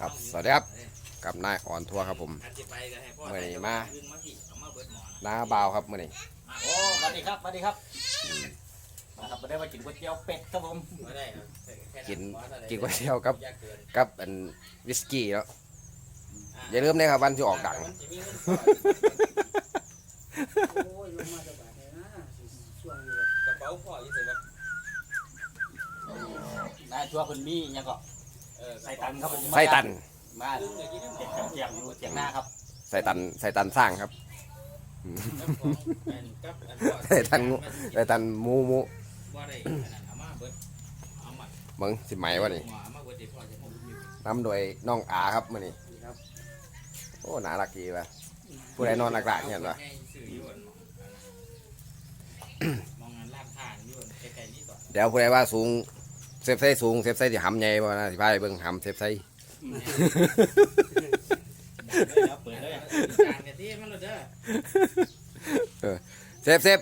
ครับสวัสดีครับกับนายอ่อนทัวร์ครับผมเมื่อนี้มาน้าบาวครับมื่อนี้โอ้สวัสดีครับสวัสดีครับมาครับมาได้มากินก๋วยเตี๋ยวเป็ดครับผมกินกินก๋วยเตี๋ยวกับกับอันวิสกี้แล้วอย่าลืมนะครับวันที่ออกดังโอ้ยลงมาสบายเลยนะช่วงอยู่กระเป๋าพ่อยี่สิบได้ชัวร์คนมีเนี่ยก็ ใส่ตันครับผมใส่ตันมาเจ็บเจียงอยู่เจียงหน้าครับใส่ตันใส่ตันสร้างครับใส่ตันงูใส่ตันหมูหมูว่าได้อามาเบิดเอามาเบิ้งสิไหมวะนี่อามาเบิดเดี๋ยวพ่อจะมองอยู่นำโดยน้องอาครับมื่อนี้โอ้น่ารักดีว่ะผู้ใดนอนหลักๆเนี่ยว่ะสื่ออยู่มองงานลากทางอยู่ไกลๆนี่ก่อนเดี๋ยวผู้ใดว่าสูงเซฟไซสูงเซฟไซที่หำใหญ่บ่นะสิพาไปเบิ่งหำเซฟไซเปิดเลยการกันที่มันเลยเด้อเซฟเซฟ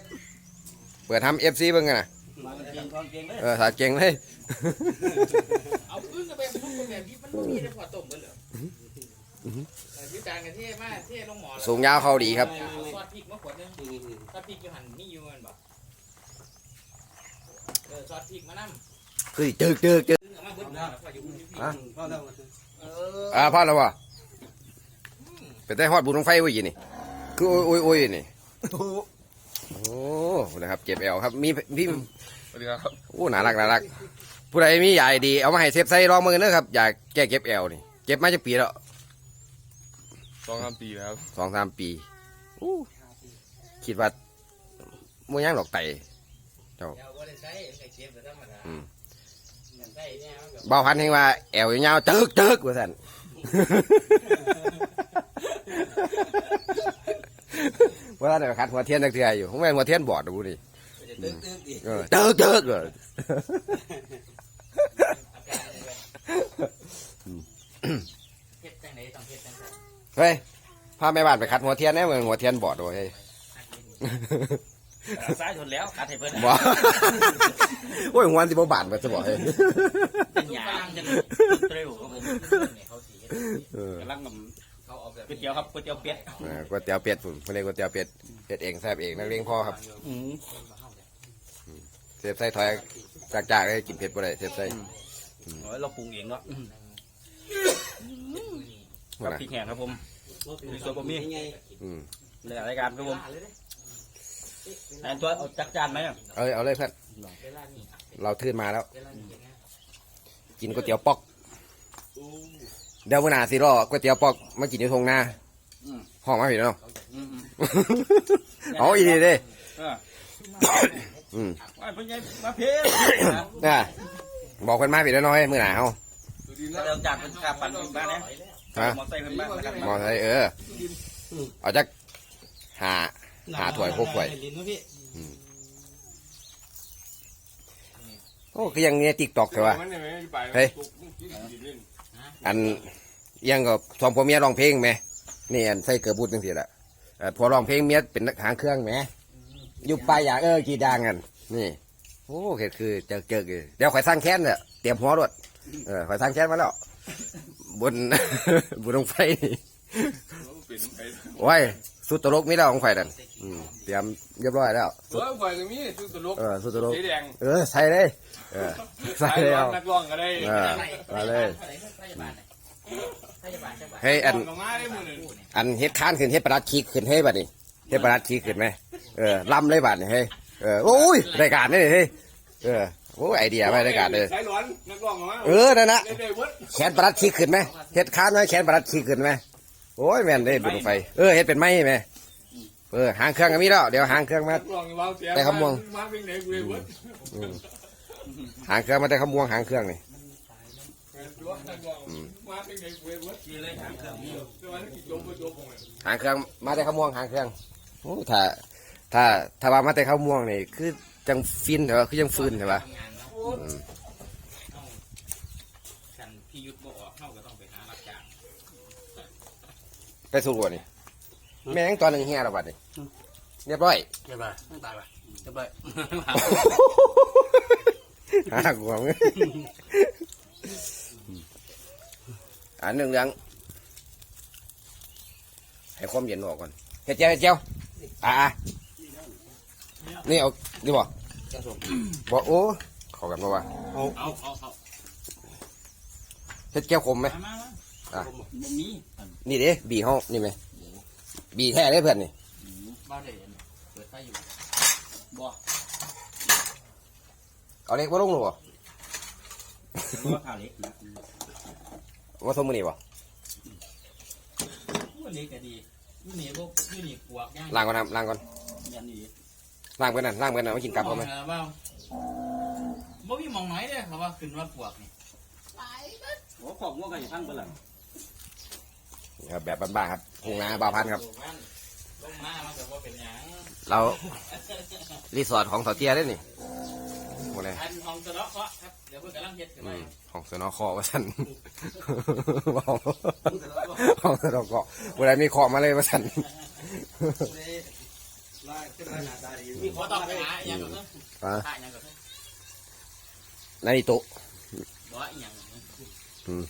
เปิดทำเอฟซีเบิ่งกันนะมาเก่งความเก่งเลยเออสาเก่งเลยเอาพื้นกับแบบทุกแบบนี้มันมีได้พอต้มกันเหรอยืดจานกันที่มาที่ลงหมอสูงยาวเข้าดีครับซอสพริกมาขวดนึงซอสพริกอยู่หันนี่อยู่มันบ่เออซอสพริกมานั่ม คือจึกจึกจึกเอามาเบิดหมอแล้วพ่ออยู่พี่ฮะเอออ่าพอแล้ววะเป็นได้ฮอดบุญของไฟไว้ยี่นี่ คือโอ้ยโอ้ยโอ้ยนี่ โอ้นะครับ เจ็บแอวครับ มีพี่สวัสดีครับโอ้น่ารักน่ารัก ผู้ใดมียายดี เอามาให้เซฟไซลองมือเด้อครับ อยากแก้เก็บแอวนี่เจ็บมาจะปีแล้วสองสามปีแล้วครับสองสามปีอู้คิดว่ามูยังหลอกไตเดี๋ยวบ่ได้ใช้ไอ้เจ็บแต่ธรรมดาอืมใช้ เนี่ยมันก็เบาพันธุ์ให้ว่าแอวยาวๆจึกจึกว่าสันว่าแต่ขัดหัวเทียนนักเทืออยู่ผมแม่นหัวเทียนบอดดูดิตึ๊กตึ๊กอีกเออจึกจึกเลยเฮ็ดจังไหนต้องเฮ็ดจังไดเฮ้ยพาแม่บ้านไปขัดหัวเทียนแน่เหมือนหัวเทียนบอดด้วยเฮ้ย ซ้ายชนแล้วขาดให้เพิ่นบ่โอ้ยหัวสิบ่บานไปจะบอกเฮ้ยเป็นหยางจังเร็วครับผมเขาสิเฮ็ดเออกำลังกับเขาเอาแบบก๋วยเตี๋ยวครับก๋วยเตี๋ยวเป็ดเออก๋วยเตี๋ยวเป็ดฝุ่นเพื่อนก๋วยเตี๋ยวเป็ดเป็ดเองแซ่บเองนักเลงพ่อครับอืมเสียบไส้ถอยจากจากได้กินเผ็ดบ่ได้เสียบไส้โอ้ยเราปรุงเองเนาะว่ากับนะพริกแห้งครับผมมีส่วนผมมีอืมในรายการครับผม อันตัวเอาจักจานไหมเอาเลยเอาเลยเพื่อนเวลานี้เราทื่นมาแล้วเวลานี้นะกินก๋วยเตี๋ยวปอก เดี๋ยวมื้อหน้าสิรอก๋วยเตี๋ยวปอกมากินอยู่ทงนาห้องมาผิดเนาะอืมเอาอีนี่เด้เอออืมว่าเพิ่นยังมาเพชรน่ะบอกเพิ่นมาผิดแล้วน้อยมื้อหน้าเฮาดูดีเรานะเริ่มจากเป็นกาปั่นขึ้นมาเนี่ยฮะมอไซค์ขึ้นมานะครับมอไซค์เออเอาจักหา หาถ้วยพวกถ้วยโอ้ก็ยังเนี่ย TikTok ใช่ป่ะมันยังไม่ไปเฮ้ยตุกมุกกินกินเล่นอันเอียังก็สองพ่อเมียร้องเพลงไหมนี่อันใส่เกือบบูดจังสิละเอ่อพอร้องเพลงเมียเป็นนักหางเครื่องไหมอยู่ปลายอย่างเออกี่ดางกันนี่โอ้เห็ดคือเจอเจอเลยเดี๋ยวข่อยสร้างแค้นเนี่ยเตรียมหัวรถเออข่อยสร้างแค้นมาแล้วบนบนลงไฟนี่เป็นไปโอ้ย สุดตลกมีแล้วของข่อยนั่นอืมเตรียมเรียบร้อยแล้วตัวไฟก็มีชุดตลกเออสุดตลกสีแดงเออใส่เลยเออใส่เลยเอานักร้องก็ได้เออมาเลยพยาบาลพยาบาลจังหวัดเฮ้ยอันลงมาได้มือหนึ่งอันเฮ็ดค้านขึ้นเฮ็ดประดัดขี้ขึ้นเฮ้ยบัดนี้เฮ็ดประดัดขี้ขึ้นไหมเออลำเลยบัดนี่เฮ้ยเออโอ้ยรายการนี่เฮ้ยเออโอ้ยไอเดียไปรายการเลยใช้หลอนนักร้องมาเออนั่นนะได้ได้เวิร์ดแขนประดัดขี้ขึ้นไหมเฮ็ดค้านไหมแขนประดัดขี้ขึ้นไหม โอ้ยแม่นได้บุญไฟ เออเฮ็ดเป็นไม้ไหมเออหางเครื่องก็มีแล้วเดี๋ยวหางเครื่องมานักร้องว่าเสียแต่ขมวง มาเป็นไหนกูเลยเวิร์ดอืมหางเครื่องมาแต่ขมวงหางเครื่องนี่ตัวนักร้องมาเป็นไหนกูเลยเวิร์ดที่เลยหางเครื่องมีตัวนั้นกินลมไปจบเลยหางเครื่องมาแต่ขมวงหางเครื่องโอ้ถ้า ถ้าถ้าว่ามาแต่ขมวงนี่คือจังฟินเหรอคือจังฟืนใช่ปะทำงานเนาะกันพี่ยุทธบ่ออกเข้าก็ต้องไปหารับจ้าง ไปสู้กันนี่แม่งตอนหนึ่งเฮียแล้วบัดนี่เรียบร้อยเรียบร้อยต้องตายไปเรียบร้อยหากวงอันเหลืองๆให้ความเย็นออกก่อนเฮ็ดเจียวเฮ็ดเจียวอ่าๆนี่เอานี่บ่บ่โอ้เข้ากันบ่วะเอาเอาเอาเฮ็ดเจียวขมไหมมามามา อะ บ่มีอันนี่เด้บีเฮานี่ไหมบีแท้เลยเพื่อนนี่บ้าได้อันเปิดไฟอยู่บ่เอาเล็กบ่ลงหรอบ่บ่ข้าวเล็กนะว่าสมมือนี่บ่วันนี้ก็ดีอยู่นี่บ่อยู่นี่ปวกย่างล้างก่อนนะล้างก่อนยันนี่ล้างเพื่อนนั่นล้างเพื่อนนั่นมากินกลับเขาไหมอว่าบ่มีหมองน้อยเด้อเขาว่าขึ้นว่าปวกนี่โอ้ขอบงวกันอยู่ทั้งเบลอ นี่ครับแบบบ้านๆครับหงนาบาวพันธุ์ครับ ลงมามันก็บ่เป็นหยังเรารีสอร์ทของสาวเตี้ยได้นี่หมดเลยอันของสะเดาะเคราะห์ครับ เดี๋ยวเพิ่นกำลังเฮ็ดขึ้นอืมามของสนอคอว่าฉันบอกของสนอคอเวลามีคอมาเลยว่าฉันลายขึ้นมาหน้าตาดีมีขอต้องไปหาอีหยังก็คืออ่าพระอีหยังก็คือนานิโตะบ่อีหยังอืม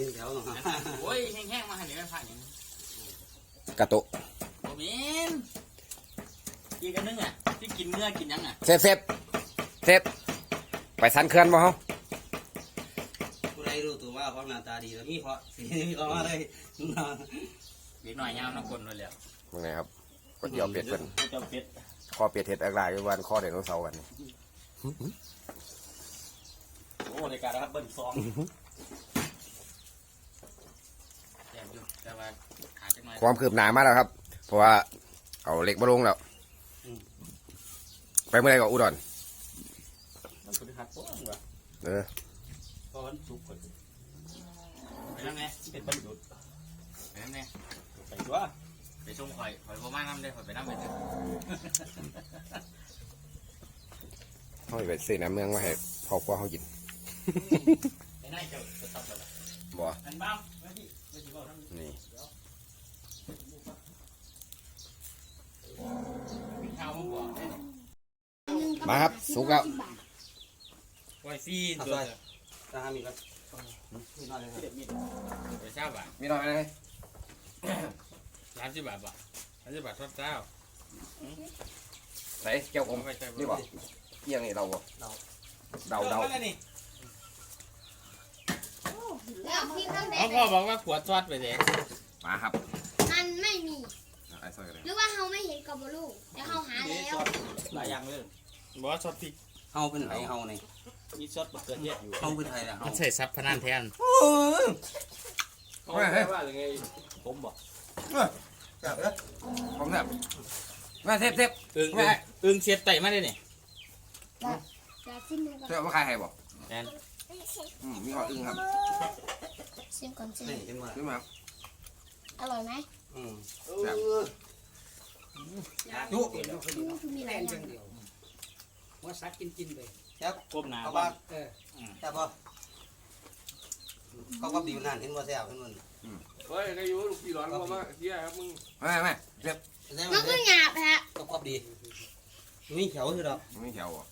ยืนแถวหน่อยโอ้ยแห้งๆมาให้นี่พระอีหยังกะโตะบ่แม่นอีกอันนึงอะที่กินเนื้อกินยังอะเซฟเซฟเซฟไปสันเขื่อนบ่เฮาผู้ใดรู้ตัวว่าเพราหน้าตาดีแล้วนี่เพราะสิ่งนี้เขามาได้เด็กน้อยยาวน้ำกลนเลยแล้วว่าไงครับก๋วยเตี๋ยวเป็ดเพิ่นเจ้าเป็ดคอเป็ดเห็ดอักลายอยู่วันคอไดโนเสาร์กันโอ้ในการรับเบิ้ลสอง แย่อยู่แต่ว่าขาดจังหน่อยความคืบหน้ามาแล้วครับ เพราะว่าเอาเหล็กมาลงแล้ว ไปเมื่อไรก็อุดรมันคือหักโป้งว่ะเออเพราะมันสุกคนไปนั่งไงเป็นประโยชน์ไปนั่งไงไปตัวไปชมข่อยข่อยบ่มาน้ำได้ข่อยไปน้ำไปเถอะเขาไปซื้อน้ำเมืองมาให้พ่อครัวเขากิน ไปนั่งเจ้าจะตัดเลยบ่ อันบ้าง นี่มีข้าวมาบอกได้เนี่ยมาครับสุกแล้วไว้ซีนเอาตัวไปถ้าหามีก็มีน้อยเลยครับเด็ดมีดไปเช้าบาทมีหน่อยไหมร้านสิบบาทบ่ร้านสิบบาททอดเจ้าใส่เกี่ยวผมไปใช่นี่บ่เกี่ยงนี่เราบ่เดาเดาเดานี่ แล้วพี่ต้องแดเขางพ่อบอกว่าขวดทอดไปเลยมาครับมันไม่มี ไอ้ซอยกันเลยหรือว่าเขาไม่เห็นกับบลูกแต่เขาหาแล้ว หลายอย่างเลยบอกว่าซอสพริกเฮาเป็นไผเฮานี่มีซอสมะเขือเทศอยู่เฮาเป็นไผล่ะเฮามันใส่ซับพนันแทนเขาแค่ว่ายังไงผมบอกจับเด้อผมแบบมาเทปเทปอึ้งอึ้งอึ้งเสียบไตมาได้เนี่ยจะซิมเลยก่อนเทปว่าใครให้บ่แทน อืมมีหอดอึ้งครับซิมก่อนซิมนี่เห็นบ่ขึ้นมาครับอร่อยไหมอืมแบบยุนี่คือมีหลายอย่างว่าซักกินกินไปก้มหน้าเอาบ้าบ้างเออแซ่บบ่เขาก็ดีนั่นเห็นบ่แซ่บเห็นมันเฮ้ยนายยูลูกพี่ร้อนกว่ามาเฮียครับมึงไม่ไม่เทปแซ่บมันก็หยาบฮะก็กรอบดีมีเขียวคือดอกไม่แถวบ่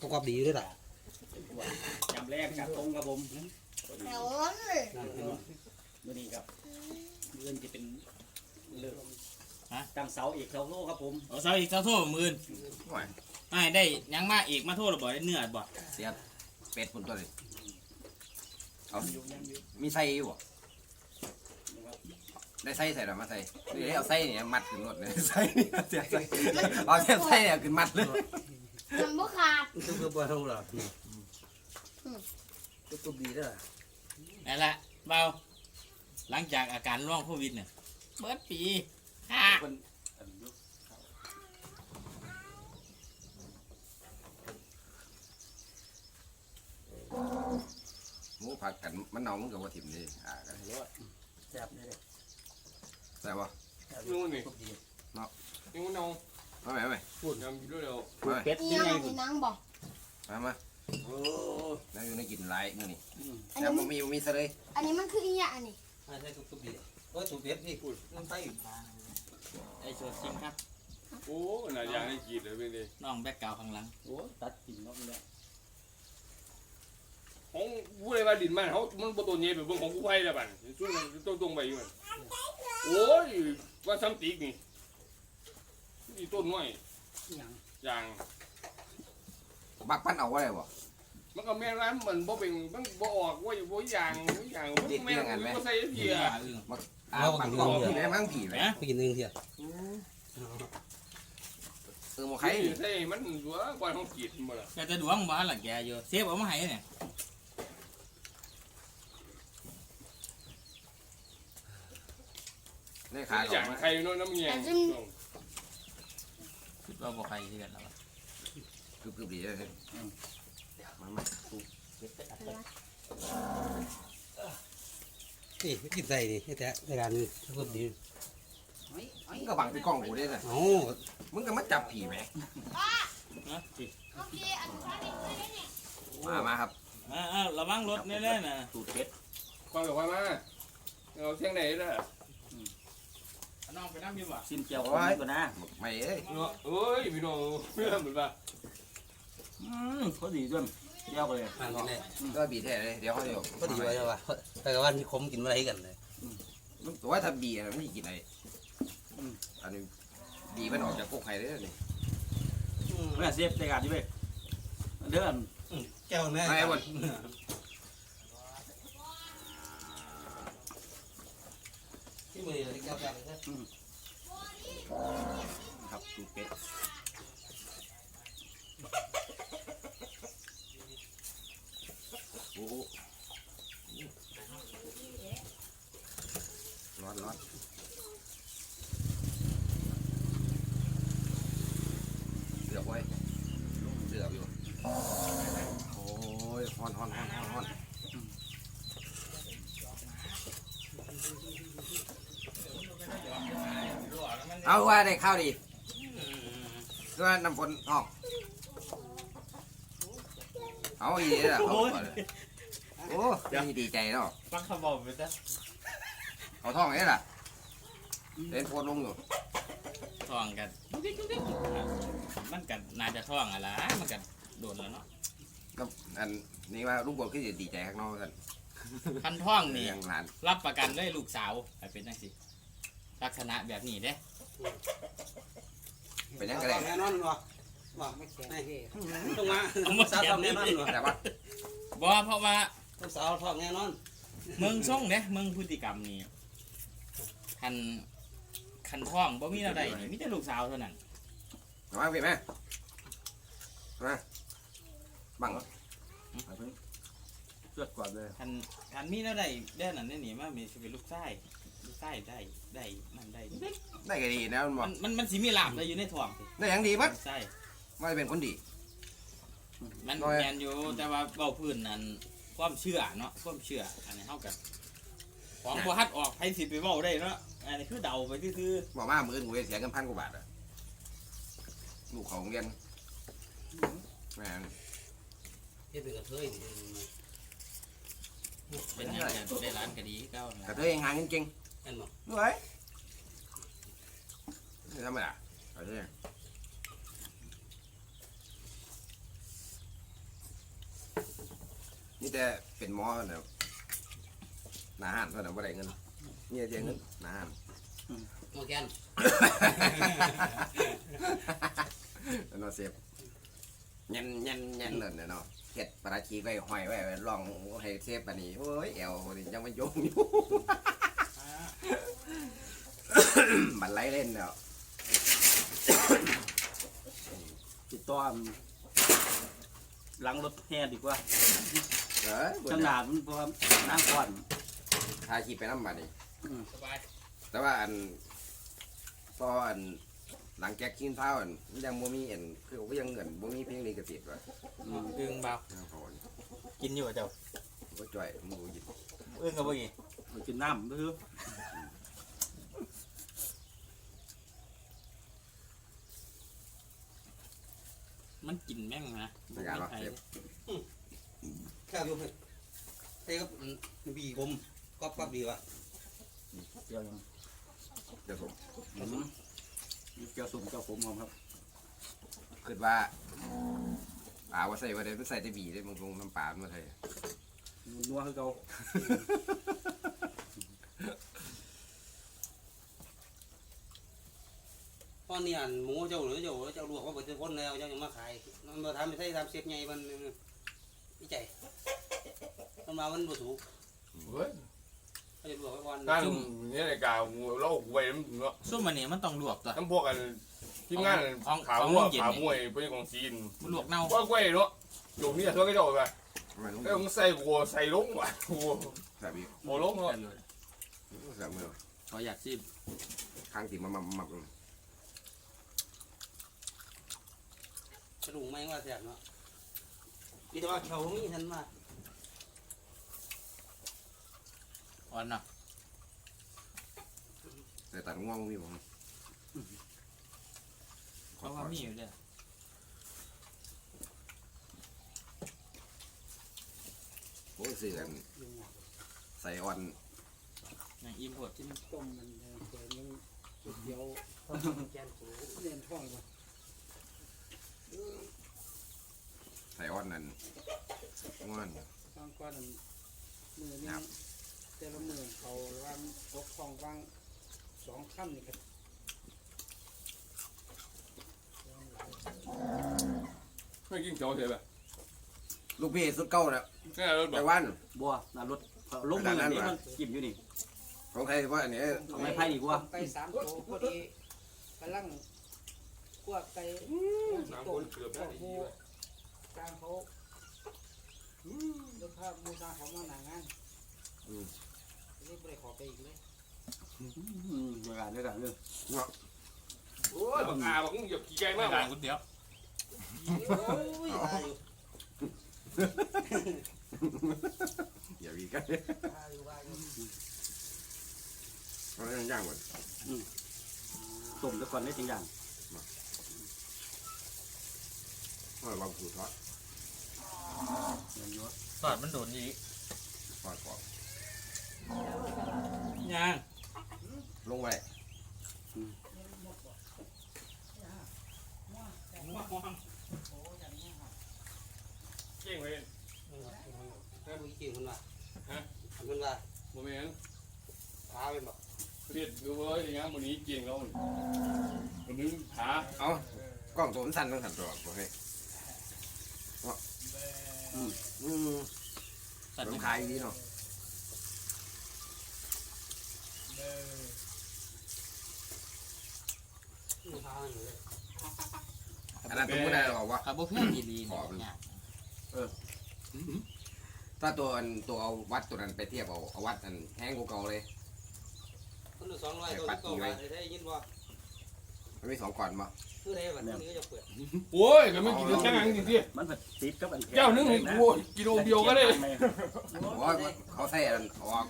ก็กรอบดีด้วยล่ะ จำแรกจับตรงครับผมแถวเลยนั่นเห็นบ่มื่อนี้ครับเงินจะเป็นเลิกฮะ ตั้งเสาอีกเสาโลครับผมเสาอีกเสาโทษมื่นห่วยไม่ได้ยังมาอีกมาโทษหรือบ่ได้เนื้อบ่เสียบเป็ดปุ่นตัวเลยเอามีไส้อยู่บ่ได้ไส้ใส่หรอมาใส่เดี๋ยวเอาไส้เนี่ยมัดขึ้นรถเลยไส้เนี่ยเสียบไส้เอาเสียบไส้เนี่ยขึ้นมัดเลยมันบ่ขาดคือคือบ่เท่าหรอก ก็กรอบดีด้วยนั่นแหละเบาหลังจากอาการร่วงโควิดเนี่ยเบิดปีห้าหมูผัดกันมันเน่ามันกับว่าถิ่มนี่อ่ากันแซ่บเลยแต่ว่านู่นนี่กรอบดีนี่มันเอามาไหมมาไหมพูดยำอยู่ด้วยเดี๋ยวมาไหมเป็ดนี่ที่ยังไงมีนังบอกมามาโอ้แล้วอยู่ในกินหลายมื้อนี่อันแต่นี้บ่มีบ่มีซะเลยอันนี้มันคืออีหยังอันนี้ไม่ใช่กรอบดีโอ้ยถูกเด็ดพี่พูดน้ำไส้ไอ้โชดจริงครับ โอ้หน่ายางในกีดเลยเป็นดิน้องแบ็กกราวข้างหลังโอ้ตัดกิ่งนกเลยของผู้ใดว่าดินมันเขามันบ่ตัวใหญ่แบบเบิ่งของผู้ไผ่ละบัดช่วงนั้นต้องตรงไปอยู่มันโอ้ยว่าซ้ำติกนี่นี่ต้นน้อยอย่างบักปั้นเอาไว้บ่ มันก็แม่นว่ามันบ่เป็นมันบ่ออกว่าบ่อย่างบ่อย่างมันแม่นมันบ่ใส่เพียอ่าบักกอกผีแม่มั่งผีแม่ไปกินหนึ่งเถอะเออมอใครไข่ใส่มันหัวก่อนของกีดบ่ล่ะแกจะดวงบ้าหลังแกอยู่เซฟเอามาให้เนี่ยได้ขาอย่างใครเนาะน้ำเงี้ยคิดว่าบ่ใครที่กันแล้วกึบกึบดีเลย มามานี่กินใส่ดิให้แต่ในการนี้ทุกดีมึงก็บังไปกล้องกูได้น่ะเอ้ามึงก็มาจับผีแม่นะสิโอเคอันนี้ได้เนี่ยมามาครับอ่าระวังรถแน่ๆนะตูดเป็ดความแบบว่ามาเอาเชียงไหนล่ะน้องไปน้ำอยู่บ่ซิมเจียวคนนี้ก่อนนะไม่เอ้ยเนาะเอ้ยพี่น้องเพื่อนเหมือนว่าอืมพอดีด้วย เจียวไปเลยมันกินได้ก็บีแท้เลยเดี๋ยวเขาจะพอดีไว้แล้วว่ะแต่ว่าที่คมกินอะไรกันเลยตัวถ้าบีอะมันจะกินอะไรอันนี้บีมันออกจากกกไข่เลยนี่แม่เซฟในการที่เว้ยเดินแก้วแม่ไอ้บนที่มือแก้วแก้วครับตูเป็ดโอ้ ร้อนร้อนเดือบไว้เดือบอยู่ โอ้ยฮอนฮอนฮอนฮอนฮอนเอาว่าได้ข้าวดีก็น้ำฝนออก เอาอีกแล้วเขาก่อนเลย โอ้ยดีใจเนาะฟังคำบอกไปซะเอาท่องไงล่ะเล่นโพดลงอยู่ท่องกัน มันกันน่าจะท่องอะไรมันกันโดนแล้วเนาะก็อันนี้ว่าลูกบอลคือจะดีใจข้างนอกกันคันท่องนี่ยังหลานรับประกันเลยลูกสาวให้เป็นจังสิลักษณะแบบนี้เด้เป็นยังไงได้แน่นอนวะว่าไม่แข็งต้องมาสาวทองแน่นอนวะแต่ว่าบ่เพราะว่า ต้องสาวทองแน่นอนเมืองส่งเนี่ยเมืองพฤติกรรมนี่คันคันท่องบ่มีอะไรนี่มีแต่ลูกสาวเท่านั้นเอามาเพี่แม่มาบังเหรอเลือดก่อนเลยคันคันมีอะไรได้นั่นได้นี่มามีสิเป็นลูกชายลูกชายได้ได้นั่นได้ได้ก็ดีนะมันบมัอกนมันมันสิมีลาบได้อยู่ในท้องสิได้ยังดีมั้ยลูกชายว่าจะเป็นคนดี มันน้อยแมนอยู่แต่ว่าเบ้าพื้นนั้น ความเชื่อเนาะความเชื่ออันนี้เฮากันของบ่ฮัดออกไผสิไปเว้าได้เนาะอันนี้คือเดาไปซื่อบอกมามืออนกูจะเสียเงินพันกว่าบาทอะลูกเขาโรงเรียนแม่นเฮ็ดเป็นกระเทยๆเป็นหยังไงได้ร้านก็ดีเก้านั่นแต่ล่ะเธอเองหาเงินเก่งเห็นบ่ด้วยนี่ธรรมดาเอาเถอ นี่แต่เป็นหมอเนี่ยหนาหันเท่านั้นว่าได้เงินนี่เดียเงินหนาหันโอแกนแล้วเนาะเซฟยันยันยันเลยเนาะเห็ดปลาชีไว้ห้อยไว้ไว้ลองให้เซฟปานนี้โอ้ยแอวนี่ยังไม่ยงอยู่บันไลเล่นแล้วติดต่อหลังรถแห่ดีกว่า เอ้ยขนาดมันเพราะว่าน้ำก่อนทาชีไปน้ำบัดนี่สบาย แต่ว่าอันพออันหลังแจ็คกินเท้าอันมันยังบ่มีอันคือก็ยังเงินบ่มีเพลงลิขสิทธิ์ว่ะอึ้งเบาเอาเขาอันกินอยู่เจ้าบ่จ่อยมึงบ่หยิบอึ้งกับบ่กี่กินน้ำดื้อมันกินแม่งนะในการว่าเซฟ แก้วอยู่เฮ้ยเฮ้ยก็บีกลมก๊อบก๊อบดีว่ะเจียวยังเดี๋ยวผมเจียวสุ่มเจียวผมครับคิดว่าป่าว่าใส่ว่าได้มันใส่แต่บีได้บางตรงน้ำปลามันมาใส่นัวคือเก่าตอนนี้อันหมูเจ้าหรือเจ้าเจ้าลวกว่าเปิดคนแล้วเจ้ายังมาขายมันมาทำไม่ใช่ทำเสียบไงมันวิจัย มันมามันบ่ถูกเฮ้ยเขาจะลวกไว้ก่อนนั่นเนี่ยรายการเล่าหวยมันเนาะซุ่มอันนี้มันต้องลวกตัวทั้งพวกกันทีมงานของขาวของมวยเย็น ขาวมวยเป็นของจีนมันลวกเน่าว่ากล้วยเนาะโยมนี่ตัวก็เจ้าไปมันต้องเอ้ยมึงใส่หัวใส่ลงว่ะหัวใส่บีหัวลงเนาะใส่มือขออยากซิมข้างติมามามา กระดูกไม่ว่าแสบเนาะนี่แต่ว่าเขามีทันมา อ่อนเนาะใส่ตัดง่วงมีผมเพราะว่ามีอยู่เด้อโอ้ยเสือใส่อ่อนยังอิ่มโพดกินต้มมันเออเปิดมันก๋วยเตี๋ยวแกนโถเรียนท่องมาใส่อ่อนนั่นง่วนบางก้อนมือนี่ แต่ละมือเขาวางตกทองวางสองขั้นนี่ครับไม่กินเขียวเฉยแบบลูกพี่สุดเก้าแล้วแค่รถแบแต่บวันบัวน้ำรถลงมือนี่มันกินอยู่นี่ ของไทยว่าอันนี้เอาไม้ไผ่ดีกว่า ไปสามโถพอดีกำลังกวกไปน้ำต้คมนเกือบพได้วกดีหมูว่ะกลางเขาเดี๋ยวพาหมูซาเขามาหนางาน นี่ไม่ได้ขอไปอีกเลยเวลาด้วยกันเลยโอ้ยบักอาบักมึงเหยียบขี้ไก่ไม่มากได้อะก๋วยเตี๋ยวโอ้ยตายอยู่อย่าวีกันพาอยู่ว่าอยู่เขาเล่นย่างหมดต้มซะก่อนได้จริงอย่างเพราะเราสูตรทอดสอดมันโดนอีกทอดกรอบ ยังลงไปเก่งไปเลยคุยเก่งคนว่าคนว่าโมเมนต์พาไปบอกเรียดดูเว้ยอย่างงี้วันนี้เก่งแล้ววันนี้หาเอากล้องตัวมันสั้นต้องสั่นตัวโอเคอืมสัตว์ต้มัอนงขายดีเนาะ พาไปเลย อันนั้นตัวไม่ได้หรอกวะคาร์โบแพนอีลีเนี่ยยากถ้าตัวอันตัวเอาวัดตัวนั้นไปเทียบเอาเอาวัดอันแห้งกว่าเก่าเลย คนละสองร้อยตัวที่เก่ามาได้ยินว่า มันมีสองก่อนมาคือได้แบบนี้ก็จะเปิดโอ้ยก็ไม่กินแค่นั้นจริงมันแบบติดกับอันๆเจ้านึงให้กูกิโลเดียวก็ได้เพราะว่าเขาใส่อันออก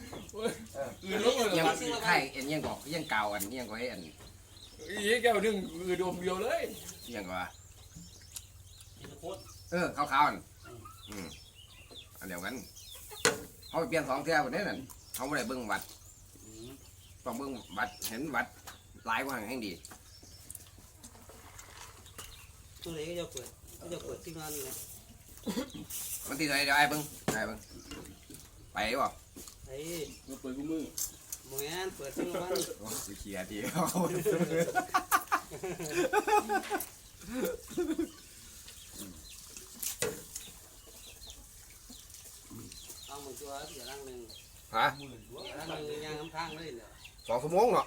อือลงเลยยังไข่เอ็นยังกอกยังเก่าอันยังก็ให้อันอีแก้วนึงอือดมเดียวเลยยังก็ว่าโคตรเออขาวๆอันอืมอันเดียวกันเขาไปเปลี่ยนสองเท่าคนนี้นั่นเขาไม่ได้เบิ่งวัดต้องเบิ่งวัดเห็นวัดหลายกว่าแห่งดี ตัวนี้ก็จะเปิดก็จะเปิดที่งานเลยมันตีอะไรเดี๋ยวไอ้เบิ่งไอ้เบิ่งไปบ่ไอ้มาเปิดกูมือโมงานเปิดที่งานโอ้ยเขียดีเอาหมดตัวเสียร่างหนึ่งฮะเสียร่างหนึ่งย่างน้ำข้างเลยเหรอสองชั่วโมงเนาะ